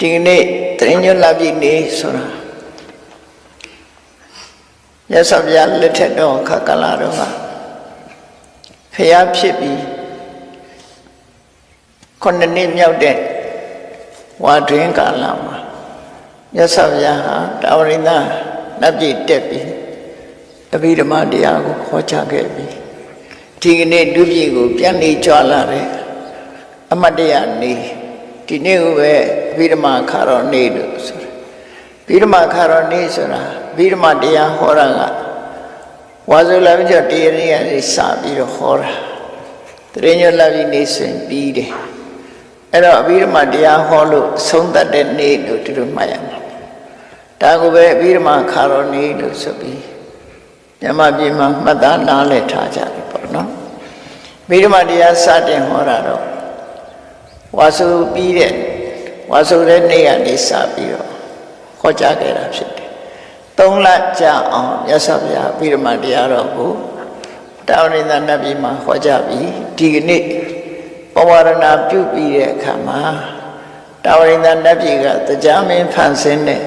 ဒီကနေ့တရင်ညွတ်လာပြီနေဆိုတာရသော်ဗျာလက်ထက်တော့ခက်ကလာတော့ကဖျားဖြစ်ပြီးခုနှစ်နှစ်မြောက်တဲ့ဝါတွင်ကာလမှာရသော်ဗျာဟာတာဝရိန္ဒနတ်ပြည်တက်ပြီးအဘိဓမ္မာတရားကိုခေါ်ချခဲ့ပြီးဒီကနေ့ဒုပြည်ကိုပြန်နေကြွလာတဲ့အမတ်တရားနေဒီနေ့ကိုပဲ အဘိဓမ္မာခါတော်နေလို့ဆိုတယ်အဘိဓမ္မာခါတော်နေဆိုတာအဘိဓမ္မာတရားဟောတာကဝါဇုလာပြည့်တရားတွေကနေစပြီးတော့ဟောတာတရင်ညလာပြီးနေစဉ်ပြီးတယ်အဲ့တော့အဘိဓမ္မာတရားဟောလို့ဆုံးသက်တဲ့နေ့လို့ဒီလိုမှတ်ရမှာဒါကိုပဲအဘိဓမ္မာခါတော်နေလို့ဆိုပြီးမြမပြည်မှာမှတ်သားနားလည်ထားကြတယ်ပေါ့နော်အဘိဓမ္မာတရားစတင်ဟောတာတော့ဝါစုပြီးတဲ့ ဝါစုတဲ့နေ့ကနေစပြီးတော့ဟောကြားခဲ့တာဖြစ်တယ်သုံးလကြာအောင်မြတ်စွာဘုရားအဘိဓမ္မာတရားတော်ကိုတာဝရိန္ဒနတ်ပြည်မှာဟောကြားပြီးဒီကနေ့ပဝရဏပြုပြီးတဲ့အခါမှာတာဝရိန္ဒနတ်ပြည်ကတရားမင်းဖန်ဆင်းတဲ့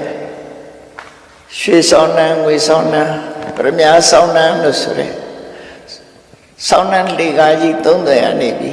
ရွှေဆောင်နှံငွေဆောင်နှံပရမညာဆောင်နှံလို့ဆိုရဲဆောင်နှံလေကားကြီး30ရနေပြီ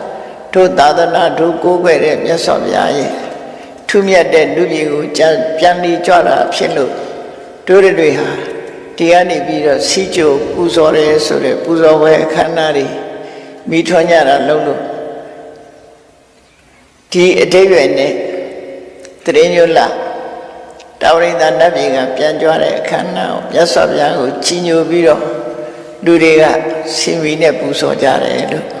တို့သာသနာတို့ကိုးကွယ်တဲ့မြတ်စွာဘုရားရဲ့ထူးမြတ်တဲ့လူပြည်ကိုကြံပြန်ပြီးကြွတာဖြစ်လို့တို့တွေဟာဒီကနေပြီးတော့စီကြိုပူဇော်တယ်ဆိုတဲ့ပူဇော်ဝဲအခမ်းအနားတွေမိထွန်းကြတာလုံးလို့ဒီအတိတ်ရွယ်နဲ့တရင်ညွတ်လာတာဝရိန္ဒနတ်ပြည်ကပြန်ကြွတဲ့အခမ်းအနားကိုမြတ်စွာဘုရားကိုကြီးညိုပြီးတော့လူတွေကဆင်မီနဲ့ပူဇော်ကြတယ်လို့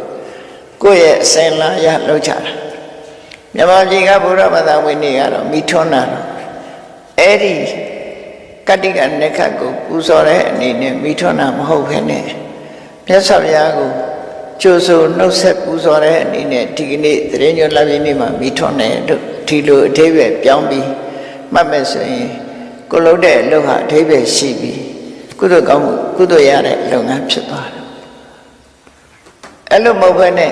ကိုယ့်ရဲ့အစင်လာရလောက်ကြတာမြန်မာပြည်ကဘုရားဘာသာဝင်တွေကတော့မိထွန်းတာတော့အဲ့ဒီကတိကနက္ခတ်ကိုပူဇော်တဲ့အနေနဲ့မိထွန်းတာမဟုတ်ဘဲနဲ့မြတ်စွာဘုရားကိုကျိုးဆိုနှုတ်ဆက်ပူဇော်တဲ့အနေနဲ့ဒီကနေ့တရင်ညွတ်လာပြင်းနေ့မှာမိထွန်းတယ်လို့ဒီလိုအသေးပဲပြောင်းပြီးမှတ်မယ်ဆိုရင်ကိုလုံးတဲ့အလုပ်ဟာအသေးပဲရှိပြီးကုသိုလ်ကောင်းမှုကုသိုလ်ရတဲ့လုပ်ငန်းဖြစ်သွားတယ်အဲ့လိုမဟုတ်ဘဲနဲ့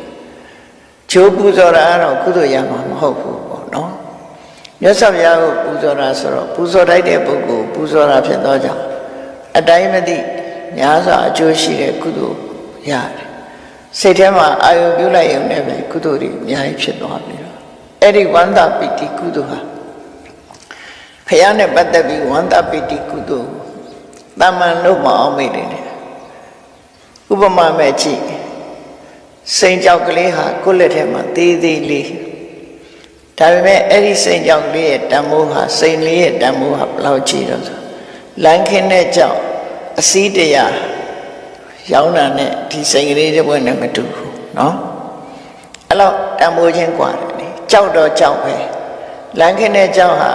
ဂျိုးပူဇော်တာကတော့ကုသိုလ်ရမှာမဟုတ်ဘူးပေါ့နော်မြတ်စွာဘုရားကိုပူဇော်တာဆိုတော့ပူဇော်တိုက်တဲ့ပုဂ္ဂိုလ်ပူဇော်တာဖြစ်သောကြောင့်အတိုင်းမသိများစွာအကျိုးရှိတဲ့ကုသိုလ်ရတယ်စိတ်ထဲမှာအာယုပြုလိုက်ရုံနဲ့ပဲကုသိုလ်တွေအများကြီးဖြစ်သွားပြီတော့အဲ့ဒီဝန္တာပိတိကုသိုလ်ဟာဖះနဲ့ပတ်သက်ပြီးဝန္တာပိတိကုသိုလ်တာမန်လို့မအောင်မိတယ်ဥပမာမဲ့ကြည့် စိန်ကြောက်ကလေးဟာကိုယ့်လက်ထဲမှာသေးသေးလေးဒါပေမဲ့အဲ့ဒီစိန်ကြောက်ကလေးရဲ့တန်မိုးဟာစိန်လေးရဲ့တန်မိုးဟာဘယ်လောက်ကြီးတော့ဆိုလမ်းခင်းတဲ့ကြောက်အစည်းတရားရောင်းတာနဲ့ဒီစိန်ကလေးတစ်ပွဲနဲ့မတူဘူးเนาะအဲ့တော့တန်မိုးချင်းกว่าတယ်လေကြောက်တော့ကြောက်ပဲလမ်းခင်းတဲ့ကြောက်ဟာ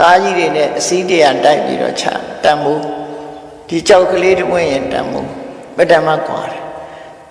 ကားကြီးတွေနဲ့အစည်းတရားတိုက်ပြီးတော့ချတန်မိုးဒီကြောက်ကလေးတစ်ပွဲရင်တန်မိုးဗတ္တမกว่าတယ်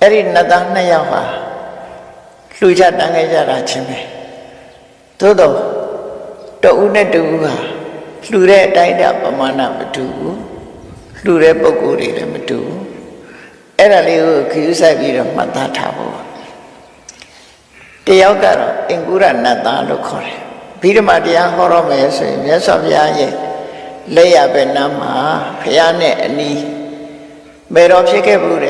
အဲ့ဒီနတ်သားနှစ်ယောက်ဟာလှူကြတန်းခဲ့ကြတာချင်းပဲသို့တော့တဦးနဲ့တဦးဟာလှူတဲ့အတိုင်းတပမာဏမတူဘူးလှူတဲ့ပုံကိုယ်တွေလည်းမတူဘူးအဲ့ဒါလေးကိုခရူးဆိုင်ပြီးတော့မှတ်သားထားဖို့တယောက်ကတော့အင်္ဂုရနတ်သားလို့ခေါ်တယ်ဘိဓမ္မာတရားဟောတော့မယ်ဆိုရင်မြတ်စွာဘုရားရဲ့လက်ရပဲနားမှာဘုရားနဲ့အနီးမေတော်ဖြစ်ခဲ့ဘူးတဲ့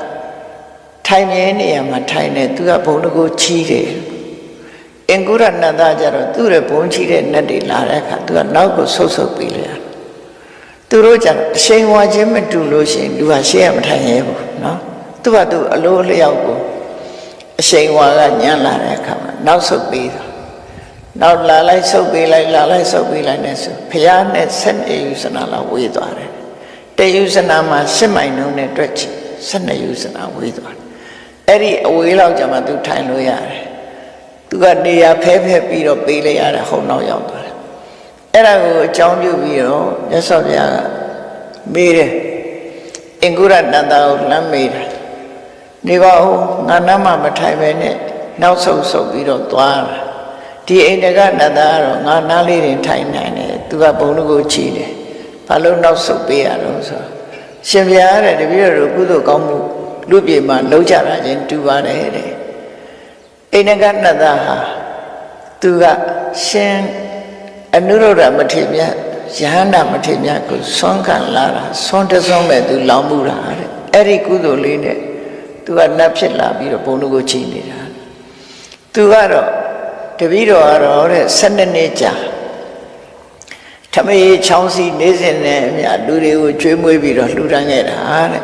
ထိုင်မြဲနေရမှာထိုင်နေသူကဘုံတကိုချီးတယ်အင်္ဂုရနတ်သားကြတော့သူ့ရဲ့ဘုံချီးတဲ့နတ်တွေလာတဲ့အခါသူကနောက်ကိုဆုတ်ဆုတ်ပြီးလေသူတို့ကြတော့အရှိန်ဝါခြင်းမတူလို့ရှိရင်သူကရှေ့ရမထိုင်ရဲဘူးနော်သူကသူအလိုလျောက်ကိုအရှိန်ဝါကညံ့လာတဲ့အခါမှာနောက်ဆုတ်ပြီးတော့နောက်လာလိုက်ဆုတ်ပြီးလိုက်လာလိုက်ဆုတ်ပြီးလိုက်နဲ့ဆိုဖះနဲ့ဆက်နေယူစနာလာဝေးသွားတယ်တယူစနာမှာရှစ်မိုင်နှုန်းနဲ့တွက်ချင်ဆက်နေယူစနာဝေးသွားတယ် အဲ့ဒီအဝေးလောက်ကြမှာသူထိုင်လို့ရတယ်သူကနေရာဖဲဖဲပြီးတော့ပေးလိုက်ရတယ်ဟုံနောက်ရောက်သွားတယ်အဲ့ဒါကိုအကြောင်းပြုပြီးတော့မြတ်စွာဘုရားကမေးတယ်အင်္ဂုရတန်တာကိုလမ်းမေးတယ်နေပါဦးငါနားမှမထိုင်ပဲနဲ့နောက်ဆုတ်ဆုတ်ပြီးတော့သွားတာဒီအိန္ဒကနတ်သားကတော့ငါနားလေးတင်ထိုင်နိုင်တယ်သူကဘုံလူကိုချီတယ်ဘာလို့နောက်ဆုတ်ပေးရတော့ဆိုရှင်ဘုရားတဲ့တပည့်တော်ကုသိုလ်ကောင်းမှု လူပြေမှာလုံးကြတာချင်းတူပါတယ်တဲ့အိန္ဒကနတ်သားဟာသူကရှင်အနုရုဒ္ဓမထေမြတ်ယဟန္တာမထေမြတ်ကိုဆွမ်းခံလာတာဆွမ်းတဆွမ်းမဲ့သူလောင်မှုတာတဲ့အဲ့ဒီကုသိုလ်လေးနဲ့သူကနတ်ဖြစ်လာပြီးတော့ဘုံလူကိုချီနေတာသူကတော့တပည့်တော်ကတော့တဲ့12နှစ်ကြာထမေချောင်းစီနေစဉ်နဲ့အမြလူတွေကိုကျွေးမွေးပြီးတော့လှူဒန်းခဲ့တာတဲ့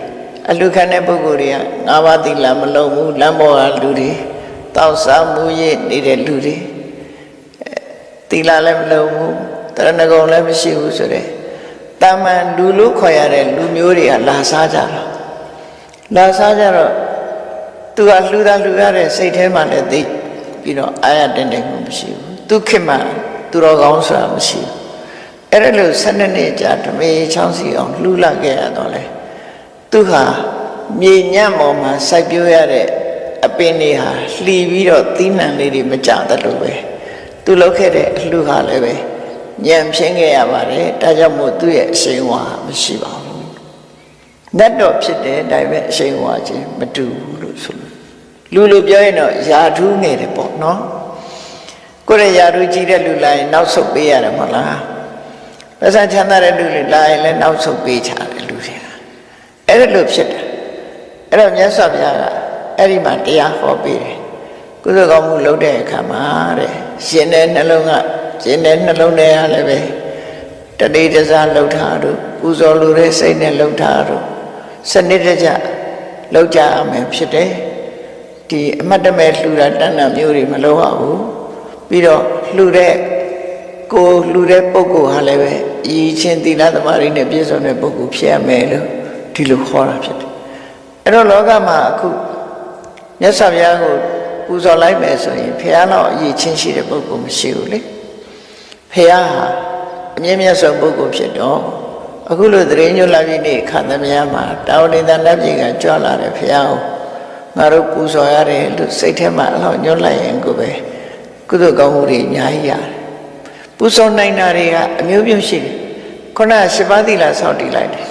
အလူခံတဲ့ပုဂ္ဂိုလ်တွေကငါးပါးသီလမလုံးဘူးလမ်းပေါ်ကလူတွေတောက်စားမှုရနေတဲ့လူတွေသီလလည်းမလုံးဘူးတရဏဂုံလည်းမရှိဘူးဆိုတဲ့တာမန်လူလို့ခေါ်ရတဲ့လူမျိုးတွေကလာစားကြတာလာစားကြတော့သူကလှူတာလှူရတဲ့စိတ်ထဲမှာလည်းသိပြီးတော့အာရတင်တယ်မှုမရှိဘူးသူခေတ်မှာသူတော်ကောင်းဆိုတာမရှိဘူးအဲ့ဒါလို့၁၂နှစ်ကြာဓမေချောင်းစီအောင်လှူလာခဲ့ရတော့လေ သူဟာမြေညံ့ပေါ်မှာစိုက်ပျိုးရတဲ့အပင်တွေဟာလှီပြီးတော့သီးနှံလေးတွေမကြတယ်လို့ပဲသူလုပ်ခဲ့တဲ့အလှူဟာလည်းပဲညံ့ဖြင်းခဲ့ရပါတယ်ဒါကြောင့်မို့သူ့ရဲ့အရှိန်ဝါမရှိပါဘူးနတ်တော်ဖြစ်တယ်ဒါပေမဲ့အရှိန်ဝါခြင်းမတူဘူးလို့ဆိုလို့လူလူပြောရင်တော့ယာထူးငယ်တယ်ပေါ့နော်ကိုယ့်ရဲ့ယာထူးကြီးတဲ့လူလာရင်နောက်ဆုတ်ပေးရတယ်မဟုတ်လားပတ်စံချမ်းသာတဲ့လူတွေလာရင်လည်းနောက်ဆုတ်ပေးချတယ်လူတွေက အဲ့ဒါလို့ဖြစ်တယ်အဲ့တော့မြတ်စွာဘုရားကအဲ့ဒီမှာတရားဟောပေးတယ်ကုသိုလ်ကောင်းမှုလုပ်တဲ့အခါမှာတဲ့ရှင်တဲ့နှလုံးကရှင်တဲ့နှလုံးထဲကလည်းပဲတတိတစားလှုပ်ထားတို့ပူဇော်လူတဲ့စိတ်နဲ့လှုပ်ထားတို့စနစ်တကျလှုပ်ကြရမယ်ဖြစ်တယ်ဒီအမတ်တမဲ့လှူတာတဏ္ဍမျိုးတွေမလုပ်ရဘူးပြီးတော့လှူတဲ့ကိုလှူတဲ့ပုဂ္ဂိုလ်ဟာလည်းပဲဤချင်းသီလသမာဓိနဲ့ပြည့်စုံတဲ့ပုဂ္ဂိုလ်ဖြစ်ရမယ်လို့ ဒီလိုခေါ်တာဖြစ်တယ်အဲ့တော့လောကမှာအခုမြတ်စွာဘုရားကိုပူဇော်လိုက်မယ်ဆိုရင်ဘုရားတော့အရေးချင်းရှိတဲ့ပုဂ္ဂိုလ်မရှိဘူးလေဘုရားဟာအမြင့်မြတ်ဆုံးပုဂ္ဂိုလ်ဖြစ်တော့အခုလိုသတရင်ညွတ်လာပြီနေ့ခန္ဓာများမှာတာဝတိတန်လက်ပြေကကြွလာတယ်ဘုရားကိုငါတို့ပူဇော်ရတယ်လို့စိတ်ထဲမှာအလောက်ညွတ်လိုက်ရင်ကိုပဲကုသိုလ်ကောင်းမှုတွေအများကြီးရတယ်ပူဇော်နိုင်တာတွေကအမျိုးမျိုးရှိတယ်ခုနကရှစ်ပါးသီလစောင့်တည်လိုက်တယ်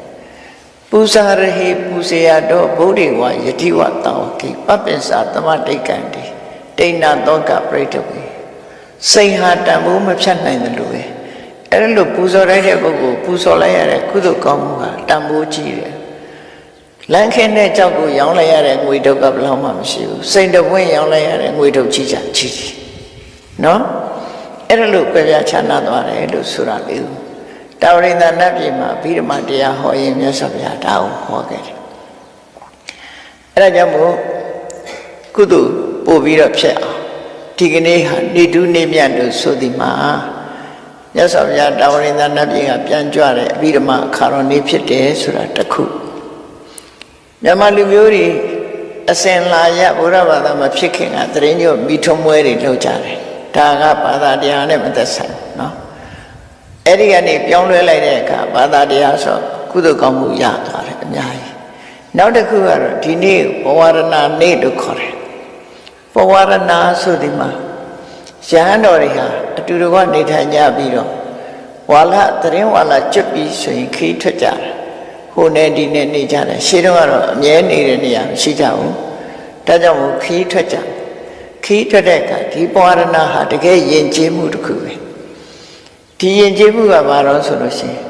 ပူဇာရဟိပူဇေယတော့ဗုဒ္ဓေဝယတိဝတောကိပပ္ပင်္စာသမတိတ်ကံတိတိဏ္ဏသောကပရိတဝေစိတ်ဟာတန်ဖိုးမဖြတ်နိုင်တယ်လို့ပဲအဲ့ဒါလို့ပူဇော်လိုက်တဲ့ပုဂ္ဂိုလ်ပူဇော်လိုက်ရတဲ့ကုသိုလ်ကောင်းမှုဟာတန်ဖိုးကြီးတယ်လမ်းခင်းတဲ့ကြောက်ကိုရောင်းလိုက်ရတဲ့ငွေတုပ်ကဘယ်လောက်မှမရှိဘူးစိတ်တပွင့်ရောင်းလိုက်ရတဲ့ငွေတုပ်ကြီးချကြီးကြီးနော်အဲ့ဒါလို့ပြပြချမ်းသာသွားတယ်လို့ဆိုတာလေ တာဝရိန္ဒနတ်ပြည်မှာဗိဓမာတရားဟောရင်မြတ်စွာဘုရားဒါကိုဟောခဲ့တယ်။အဲဒါကြောင့်မို့ကုသိုလ်ပို့ပြီးတော့ဖြစ်အောင်ဒီကနေ့ဟာနေတူးနေမြတ်လို့ဆိုဒီမှာမြတ်စွာဘုရားတာဝရိန္ဒနတ်ပြည်ကပြန်ကြွတဲ့အဗိဓမာအခါတော်နေ့ဖြစ်တယ်ဆိုတာတစ်ခုမြန်မာလူမျိုးတွေအစင်လာရဘုရားဘာသာမှာဖြစ်ခင်ကတရင်ညို့မိထုံးမွဲတွေလှုပ်ကြတယ်။ဒါကဘာသာတရားနဲ့မသက်ဆိုင် အဲ့ဒီကနေပြောင်းလဲလိုက်တဲ့အခါဘာသာတရားဆိုကုသိုလ်ကောင်းမှုရသွားတယ်အများကြီးနောက်တစ်ခုကတော့ဒီနေ့ဘဝရဏနေ့လို့ခေါ်တယ်ဘဝရဏဆိုဒီမှာရဟန်းတော်တွေဟာအတူတကွနေထိုင်ကြပြီးတော့ဝါလသရင်ဝါလကျွတ်ပြီးဆိုရင်ခီးထွက်ကြတယ်ဟိုနဲ့ဒီနဲ့နေကြတယ်ရှေးတုန်းကတော့အမြဲနေတဲ့နေရာမရှိကြဘူးဒါကြောင့်မို့ခီးထွက်ကြတယ်ခီးထွက်တဲ့အခါဒီပဝရဏဟာတကယ်ယဉ်ကျေးမှုတစ်ခုပဲ ဒီယဉ်ကျေးမှုကဘာလို့ဆိုလို့ရှိရင်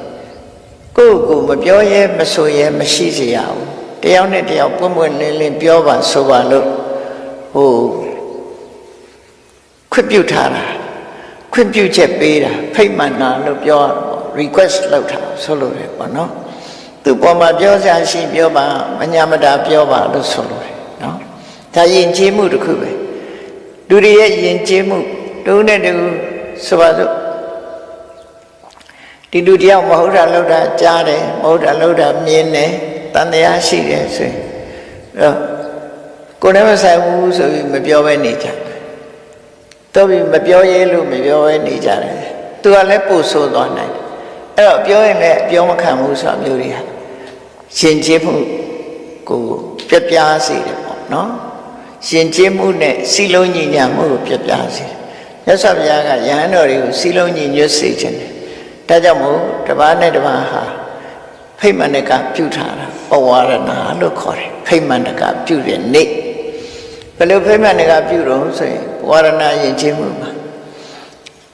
ကိုယ့်ကိုယ်မပြောရဲမဆိုရဲမရှိစေရဘူးတယောက်နဲ့တယောက်ပွင့်ပွင့်လင်းလင်းပြောပါဆိုပါလို့ဟိုခွင့်ပြုထားတာခွင့်ပြုချက်ပေးတာဖိတ်မှန်တာလို့ပြောရတော့ request လုပ်တာဆိုလို့ရပေါ့နော်သူပေါ်မှာပြောစရာရှိပြောပါမညာမတာပြောပါလို့ဆိုလို့ရနော်ဒါယဉ်ကျေးမှုတစ်ခုပဲလူတွေရဲ့ယဉ်ကျေးမှုတုံးနဲ့တူဆိုပါစို့ ဒီလူတယောက်မဟုတ်တာလောက်တာကြားတယ်မဟုတ်တာလောက်တာမြင်တယ်တန်တရားရှိတယ်ဆိုရင်အဲ့ကိုယ်နဲ့မဆိုင်ဘူးဆိုပြီးမပြောဘဲနေကြတယ်တော့ပြီးမပြောရဲလို့မပြောဘဲနေကြတယ်သူကလည်းပို့ဆိုးသွားနိုင်တယ်အဲ့တော့ပြောရင်လည်းပြောမခံဘူးဆိုတာမျိုးတွေဟာရှင်ကျေးမှုကိုပြပြားစေတယ်ပေါ့နော်ရှင်ကျေးမှုနဲ့စီလုံးညီညာမှုကိုပြပြစေတယ်။မြတ်စွာဘုရားကယဟန်တော်တွေကိုစီလုံးညီညွတ်စေခြင်းတယ်။ ဒါကြောင့်မို့တပားနဲ့တပားဟာဖိတ်မန္တကပြုထားတာပဝရဏလို့ခေါ်တယ်။ဖိတ်မန္တကပြုတဲ့နေ့ဘယ်လိုဖိတ်မန္တကပြုတော့ဆိုရင်ပဝရဏယဉ်ကျေးမှုမှာ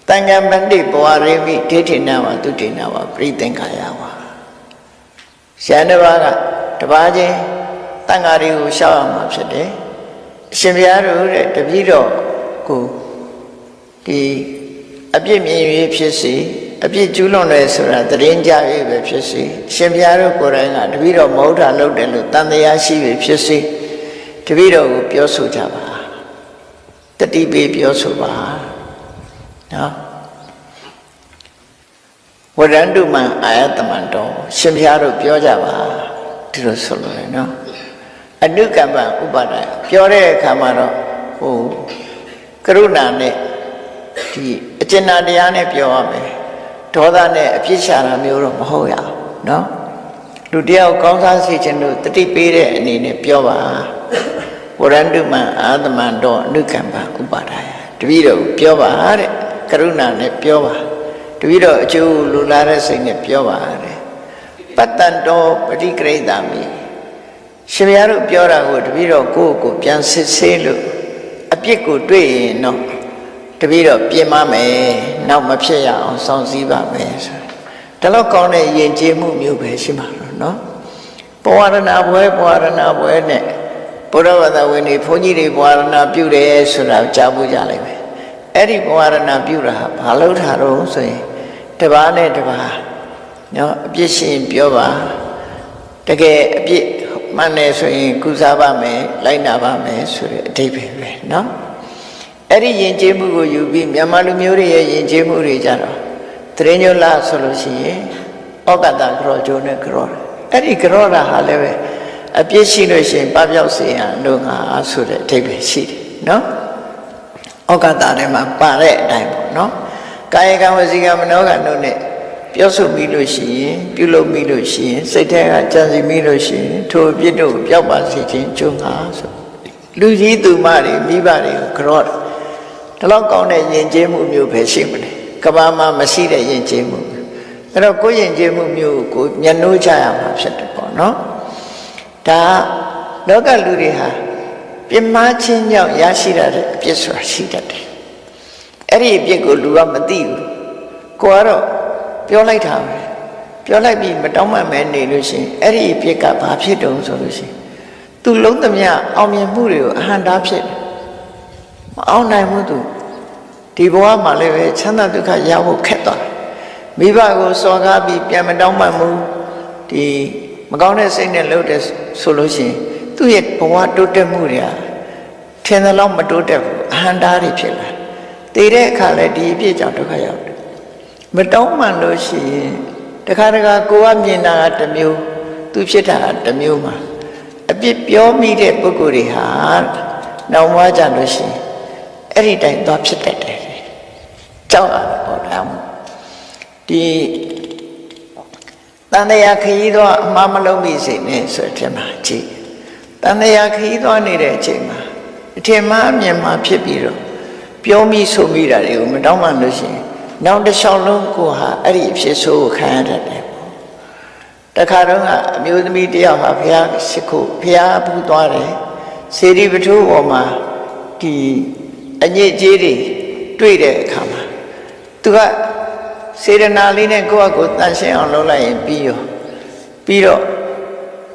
တန်ခံပန္တိပဝရေမိဒိဋ္ဌိနာဝသုတိနာဝပရိသင်္ခာယဝရန်တပါးကတပားချင်းတန်ဃာတွေကိုရှောက်အောင်မှာဖြစ်တယ်။အရှင်ဘုရားတို့တဲ့တပည့်တော်ကိုဒီအပြစ်မြင်၍ဖြစ်စီ အပြစ်ကျူးလွန်တယ်ဆိုတာတရင်ကြ၍ပဲဖြစ်စီအရှင်ဘုရားတို့ကိုယ်တိုင်ကတပည့်တော်မဟုတ်တာလုပ်တယ်လို့တန်တရားရှိပြီဖြစ်စီတပည့်တော်ကိုပြောဆိုကြပါတတိပေပြောဆိုပါနော်ဝရန္တုမံအာယတမံတော်ရှင်ဘုရားတို့ပြောကြပါဒဒီလိုဆိုလို့ရတယ်နော်အနုကမ္မဥပါဒာယပြောတဲ့အခါမှာတော့ဟိုကရုဏာနဲ့ဒီအကျဉ်းတရားနဲ့ပြောရမယ် ဒေါသနဲ့အပြစ်ရှာတာမျိုးတော့မဟုတ်ရအောင်နော်လူတယောက်ကောင်းစားစေခြင်းတို့တတိပေးတဲ့အနေနဲ့ပြောပါဝရန္တုမအာသမန္တောအနုကမ္မဥပါဒာယတပည့်တော်ပြောပါတဲ့ကရုဏာနဲ့ပြောပါတပည့်တော်အကျိုးလူလာတဲ့စိတ်နဲ့ပြောပါတဲ့ပတ္တန်တောပฏิကရိတာမိရှင်ဘုရားတို့ပြောတာကိုတပည့်တော်ကိုယ့်ကိုယ်ပြန်စစ်ဆေးလို့အပြစ်ကိုတွေ့ရင်တော့ တပည့်တော်ပြင်မမယ်နောက်မဖြစ်ရအောင်စောင့်စည်းပါမယ်ဆိုဒါတော့ကောင်းတဲ့ယဉ်ကျေးမှုမျိုးပဲရှိမှာတော့နော်ပဝရဏဘွဲပဝရဏဘွဲနဲ့ဘုရားဝတ္တဝင်တွေဘုန်းကြီးတွေပဝရဏပြုတယ်ဆိုတာကြားဖို့ကြလိုက်မယ်အဲ့ဒီပဝရဏပြုတာဟာဘာလို့ထားတော့ဆိုရင်တပားနဲ့တပားနော်အပြစ်ရှင်ပြောပါတကယ်အပြစ်မှန်တယ်ဆိုရင်ကုစားပါမယ်လိုက်နာပါမယ်ဆိုတဲ့အဓိပ္ပာယ်ပဲနော် အဲ့ဒီယဉ်ကျေးမှုကိုယူပြီးမြန်မာလူမျိုးတွေရဲ့ယဉ်ကျေးမှုတွေကြတော့တရင်ညွလာဆိုလို့ရှိရင်ဩကတကြောကျိုးနဲ့ကြောတယ်အဲ့ဒီကြောတာဟာလည်းပဲအပြစ်ရှိလို့ရှိရင်ပပျောက်စေရန်လို့ငါဆိုတဲ့အဓိပ္ပာယ်ရှိတယ်နော်ဩကတထဲမှာပါတဲ့အတိုင်းပေါ့နော်ကာယကံဝစီကံမနောကံတို့နဲ့ပြောဆိုမိလို့ရှိရင်ပြုလုပ်မိလို့ရှိရင်စိတ်ထဲကကြံစီမိလို့ရှိရင်ထိုအပြစ်တို့ကိုပျောက်ပါစေခြင်းကျုံးဟာဆိုလူကြီးသူမတွေမိဘတွေကိုကြောတယ် ဒီလောက်ကောင်းတဲ့ယဉ်ကျေးမှုမျိုးပဲရှိမလဲကဘာမှာမရှိတဲ့ယဉ်ကျေးမှုအဲ့တော့ကိုယ်ယဉ်ကျေးမှုမျိုးကိုမျက်နှိုးချရမှာဖြစ်တယ်ပေါ့နော်ဒါလောကလူတွေဟာပြင်းမာခြင်းကြောင့်ရရှိရတဲ့အပြစ်ဆိုတာရှိတတ်တယ်အဲ့ဒီအပြစ်ကိုလူကမသိဘူးကိုကတော့ပြောလိုက်တာပဲပြောလိုက်ပြီးမတောင်းမှမဲနေလို့ရှိရင်အဲ့ဒီအပြစ်ကဘာဖြစ်တုံးဆိုလို့ရှိရင်သူလုံးသမျှအောင်မြင်မှုတွေကိုအဟံတားဖြစ်တယ် မအောင်နိုင်ဘူးသူဒီဘဝမှာလည်းပဲချမ်းသာဒုက္ခရဖို့ခက်သွားတယ်မိဘကိုစော်ကားပြီးပြန်မတောင်းမှမှုဒီမကောင်းတဲ့စိတ်နဲ့လှုပ်တဲ့ဆိုလို့ရှိရင်သူ့ရဲ့ဘဝတိုးတက်မှုတွေကထင်သလောက်မတိုးတက်ဘူးအဟံတားတွေဖြစ်လာတည်တဲ့အခါလည်းဒီအပြစ်ကြောင့်ဒုက္ခရောက်တယ်မတောင်းမှလို့ရှိရင်တခါတခါကိုကမြင်တာကတစ်မျိုး သူဖြစ်တာကတစ်မျိုးမှာအပြစ်ပြောမိတဲ့ပုဂ္ဂိုလ်တွေဟာနောက်မှကြလို့ရှိရင် အဲ့ဒီတိုင်သွားဖြစ်တတ်တယ်ကြောက်ရတယ်ပေါ့ဒါမှဒီတန်တရားခရီးတော့အမှားမလုံးမိစေနဲ့ဆိုတဲ့အမှာကြည့်တန်တရားခရီးသွားနေတဲ့အချိန်မှာအထင်မှားအမြင်မှာဖြစ်ပြီးတော့ပြောမိဆိုမိတာတွေကိုမတောင်းမှလို့ရှိရင်နောက်တစ်လျှောက်လုံးကိုဟာအဲ့ဒီအဖြစ်ဆိုးကိုခံရတတ်တယ်ပေါ့တခါတော့ကအမျိုးသမီးတယောက်ဟာဘုရားရှိခိုးဘုရားဘူးသွားတယ်စေတီပထုပေါ်မှာဒီ အညစ်အကြေးတွေတွေ့တဲ့အခါမှာသူကစေရနာလေးနဲ့ကိုယ့်အကိုတန်ရှင်းအောင်လုပ်လိုက်ရင်ပြီးရောပြီးတော့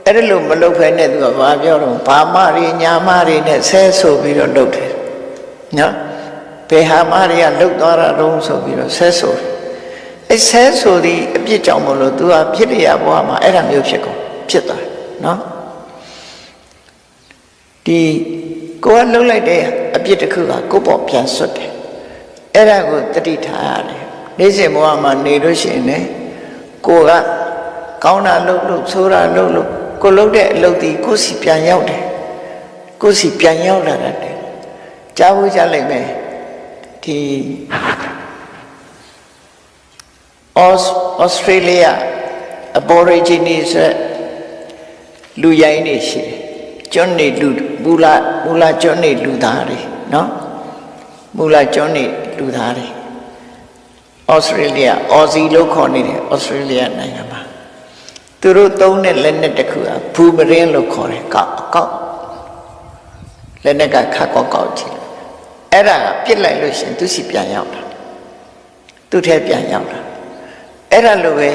အဲ့ဒါလို့မလုပ်ဖဲနဲ့သူကဘာပြောတော့ဘာမတွေညာမတွေနဲ့ဆဲဆိုပြီးတော့လုပ်တယ်နော်ဘယ်ဟာမတွေကလှုပ်သွားတာတုံးဆိုပြီးတော့ဆဲဆိုတယ်အဲဆဲဆိုသည်အပြစ်ကြောင့်မလို့သူကဖြစ်လျာဘဝမှာအဲ့ဒါမျိုးဖြစ်ကုန်ဖြစ်သွားတယ်နော်ဒီ ကိုကလှုပ်လိုက်တဲ့အပြစ်တစ်ခုကကိုယ့်ပေါ်ပြန်ဆွတ်တယ်အဲ့ဒါကိုတတိထားရတယ်နေ့စဉ်ဘဝမှာနေလို့ရှိရင်လေကိုကကောင်းတာလှုပ်လို့ဆိုးတာလှုပ်လို့ကိုလှုပ်တဲ့အလုပ်ဒီကိုစီပြန်ရောက်တယ်ကိုစီပြန်ရောက်လာတယ်ကြားဖို့ကြလိုက်မယ်ဒီအော့ဩစတြေးလျအဘော်ရီဂျီနီဆိုလူရိုင်းနေရှိတယ်ကျွန်းနေလူ မူလာမူလာကျွန်းနေလူသားတွေနော်မူလာကျွန်းနေလူသားတွေဩစတြေးလျအော်စီလို့ခေါ်နေတယ်ဩစတြေးလျနိုင်ငံမှာသူတို့သုံးတဲ့လက်နက်တစ်ခုကဘူမရင်းလို့ခေါ်တယ်ကောက်ကောက်လက်နက်ကခတ်ကောက်ကောက်ကြည့်အဲ့ဒါကပြစ်လိုက်လို့ရှရင်သူစီပြန်ရောက်တာသူ့ထဲပြန်ရောက်တာအဲ့ဒါလိုပဲ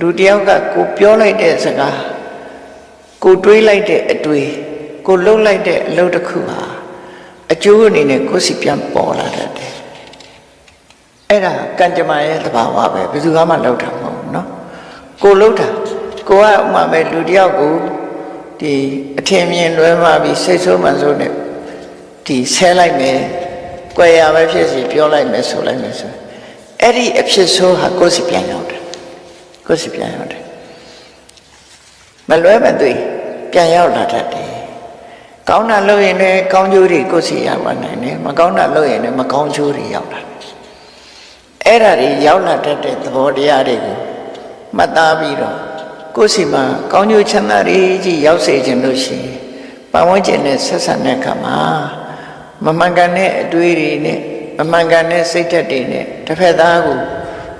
လူတယောက်ကကိုပြောလိုက်တဲ့စကားကိုတွေးလိုက်တဲ့အတွေ့ ကိုလှုပ်လိုက်တဲ့အလုပ်တစ်ခုဟာအကျိုးအနေနဲ့ကိုယ်စီပြန်ပေါ်လာတတ်တယ်အဲ့ဒါကံကြမ္မာရဲ့သဘာဝပဲဘယ်သူမှလှုပ်တာမဟုတ်ဘူးเนาะကိုလှုပ်တာကိုကဥမာပဲလူတယောက်ကိုဒီအထင်မြင်လွဲမှာပြီးစိတ်ဆိုးမှန်ဆိုးနဲ့ဒီဆဲလိုက်မယ်ကြွယ်ရပဲဖြစ်စီပြောလိုက်မယ်ဆိုလိုက်မယ်ဆိုအဲ့ဒီအဖြစ်ဆိုးဟာကိုယ်စီပြန်ရောက်တယ်ကိုယ်စီပြန်ရောက်တယ် မလွဲမသွေပြန်ရောက်လာတတ်တယ် ကောင်းတာလုပ်ရင်လည်းကောင်းကျိုးတွေကိုယ်စီရပါနိုင်တယ်မကောင်းတာလုပ်ရင်လည်းမကောင်းကျိုးတွေရောက်လာတယ်အဲ့ဒါတွေရောက်လာတတ်တဲ့သဘောတရားတွေကိုမှတ်သားပြီးတော့ကိုယ်စီမှာကောင်းကျိုးချမ်းသာတွေကြီးရောက်စေခြင်းလို့ရှိရင်ပတ်ဝန်းကျင်နဲ့ဆက်ဆံတဲ့အခါမှာမမှန်ကန်တဲ့အတွေးတွေနဲ့မမှန်ကန်တဲ့စိတ်ဓာတ်တွေနဲ့တစ်ဖက်သားကို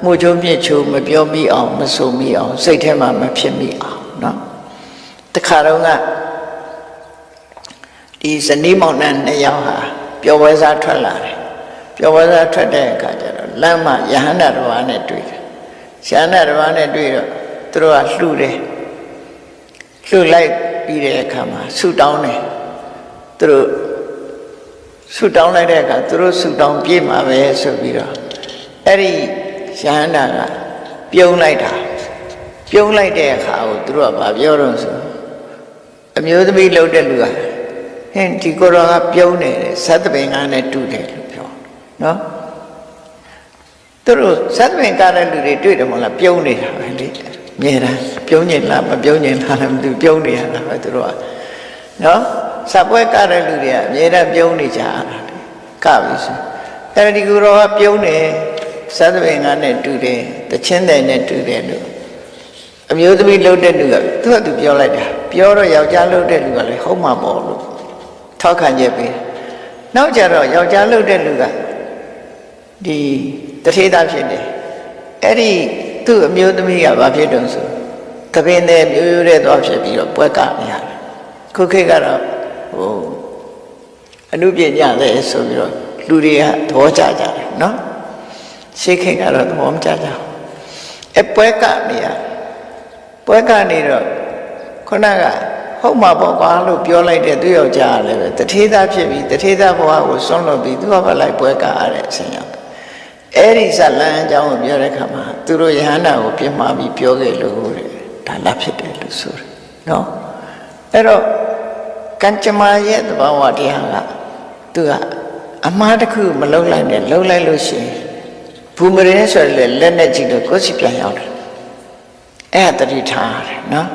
မှုချိုးမြစ်ချိုးမပြောမိအောင်မဆိုမိအောင်စိတ်ထဲမှာမဖြစ်မိအောင်เนาะတခါတော့က ဒီဇနီးမောင်နှံနှစ်ယောက်ဟာပျော်ပွဲစားထွက်လာတယ်ပျော်ပွဲစားထွက်တဲ့အခါကျတော့လမ်းမှာယဟန္တာတော်ဘာနဲ့တွေ့တယ်ယဟန္တာတော်ဘာနဲ့တွေ့တော့သူတို့ကလှူတယ်လှူလိုက်ပြီးတဲ့အခါမှာဆူတောင်းတယ်သူတို့ဆူတောင်းလိုက်တဲ့အခါသူတို့ဆူတောင်းပြေးမှာပဲဆိုပြီးတော့အဲ့ဒီယဟန္တာကပြုံးလိုက်တာပြုံးလိုက်တဲ့အခါကိုသူတို့ကဘာပြောတော့ဆိုအမျိုးသမီးလှုပ်တဲ့လူက ဟင်ဒီကိုယ်တော်ကပြုံးနေတယ်သတ္တပင်ကနဲ့တူတယ်လို့ပြောနော်သူတို့သတ္တပင်ကတဲ့လူတွေတွေ့တယ်မဟုတ်လားပြုံးနေတာပဲလေမြဲတာပြုံးညင်လားမပြုံးညင်လားလည်းမသိဘူးပြုံးနေရတာပဲသူတို့ကနော်စပွဲကတဲ့လူတွေကအမြဲတမ်းပြုံးနေကြတာလေကပြီဆိုအဲ့ဒီကိုယ်တော်ကပြုံးနေသတ္တပင်ကနဲ့တူတယ်တချင်းတယ်နဲ့တူတယ်လို့အမျိုးသမီးလှုပ်တဲ့လူကသူကသူပြောလိုက်တာပြောတော့ယောက်ျားလှုပ်တဲ့လူကလည်းဟုတ်မှာပေါ့လို့ ထောက်ခံချက်ပေးတယ်နောက်ကြတော့ယောက်ျားလှုပ်တဲ့လူကဒီတထေးသားဖြစ်တယ်အဲ့ဒီသူ့အမျိုးသမီးကဘာဖြစ်တုံးဆိုသပင်နဲ့မျိုးရိုးတဲ့သွားဖြစ်ပြီးတော့ပွဲကနေရတယ်ခုခေတ်ကတော့ဟိုအနုပညာလည်းဆိုပြီးတော့လူတွေကသဘောကျကြတယ်နော်ရှေးခေတ်ကတော့သဘောမကျကြဘူးအပွဲကနေရပွဲကနေတော့ခုနက ဟုတ်မှာပေါ့ကွာလို့ပြောလိုက်တဲ့သူယောက်ျားကလည်းပဲတထေးသားဖြစ်ပြီးတထေးသားဘဝကိုဆွန့်လွတ်ပြီးသူကပဲလိုက်ပွဲကရတဲ့အဆင်ရောက်အဲ့ဒီဇလန်းအကြောင်းကိုပြောတဲ့အခါမှာသူတို့ယဟန္တာကိုပြမပြီးပြောခဲ့လို့တဲ့ဒါလာဖြစ်တယ်လို့ဆိုတယ်နော်အဲ့တော့ကံကြမ္မာရဲ့သဘာဝတရားကသူကအမှားတစ်ခုမလုံးလိုက်နဲ့လုံးလိုက်လို့ရှိရင်ဘူမရင်ဆိုရယ်လက်နဲ့ကြည့်လို့ကိုယ်စီပြန်ရောက်တယ်အဲ့ဒါတတိထားတယ်နော်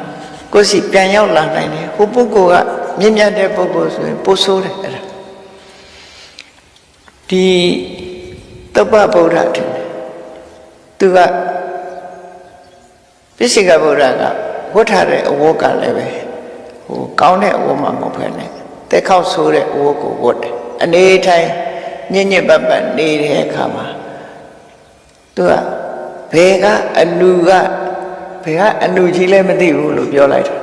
ကိုယ်စီပြန်ရောက်လာနိုင်တယ်ဟိုပုဂ္ဂိုလ်ကမြင့်မြတ်တဲ့ပုဂ္ဂိုလ်ဆိုရင်ပို့ဆိုးတယ်အဲ့ဒါဒီတပ္ပဗုဒ္ဓတူသူကပိစိကဗုဒ္ဓကဝတ်ထားတဲ့အဝတ်ကလည်းပဲဟိုကောင်းတဲ့အဝတ်မှမဟုတ်ဘဲနဲ့တက်ခေါက်ဆိုးတဲ့အဝတ်ကိုဝတ်တယ်အနေထိုင်ညဉ့်ညစ်ပတ်ပတ်နေတဲ့အခါမှာသူကဘယ်ကအလူက ဘယ်ကအလူကြီးလဲမသိဘူးလို့ပြောလိုက်တာ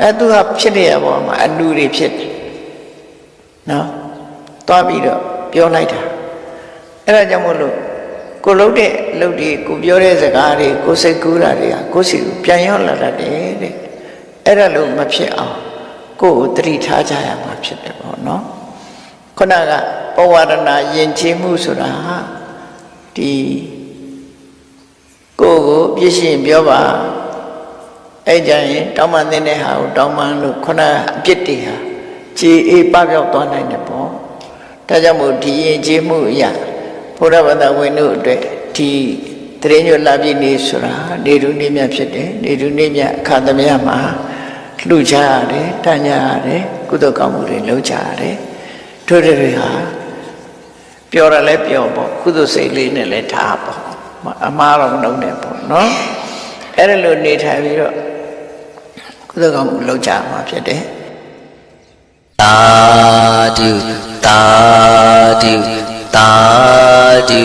အဲသူကဖြစ်တဲ့ဘောမှာအလူတွေဖြစ်တယ်နော်သွားပြီးတော့ပြောလိုက်တာအဲ့ဒါကြောင့်မို့လို့ကိုလှုပ်တဲ့လှုပ်တွေကိုပြောတဲ့စကားတွေကိုစိတ်ကူးတာတွေကကိုယ်စီကိုပြန်ရောက်လာတတ်တယ်တဲ့အဲ့ဒါလို့မဖြစ်အောင်ကိုယ်ကိုတတိထားကြရမှာဖြစ်တယ်ပေါ့နော်ခုနကပဝရဏယဉ်ကျေးမှုဆိုတာဟာဒီ ကိုယ်ကိုပြည့်ရှင်ပြောပါအဲ့ကြရင်တောင်းပန်တဲ့ဟာကိုတောင်းပန်လို့ခုနကအပြစ်တွေဟာခြေအေးပပြောက်သွားနိုင်တယ်ပေါ့ဒါကြောင့်မို့ဒီယဉ်ကျေးမှုအရာဘုရားဘာသာဝင်တို့အတွက်ဒီတရင်ညွတ်လာပြည့်နေဆိုတာနေတူနေမြတ်ဖြစ်တယ်နေတူနေမြတ်အခါသမယမှာလှူကြရတယ်တန်ကြရတယ်ကုသိုလ်ကောင်းမှုတွေလုပ်ကြရတယ်တို့တွေဟာပြောရလဲပြောပေါ့ကုသိုလ်စိတ်လေးနဲ့လည်းထားပေါ့ အမှားတော့မလုပ်နဲ့ပေါ့နော်အဲ့ဒါလိုနေထိုင်ပြီးတော့ကုသိုလ်ကောင်းမှုလုပ်ကြမှာဖြစ်တယ်သာဓုသာဓုသာဓု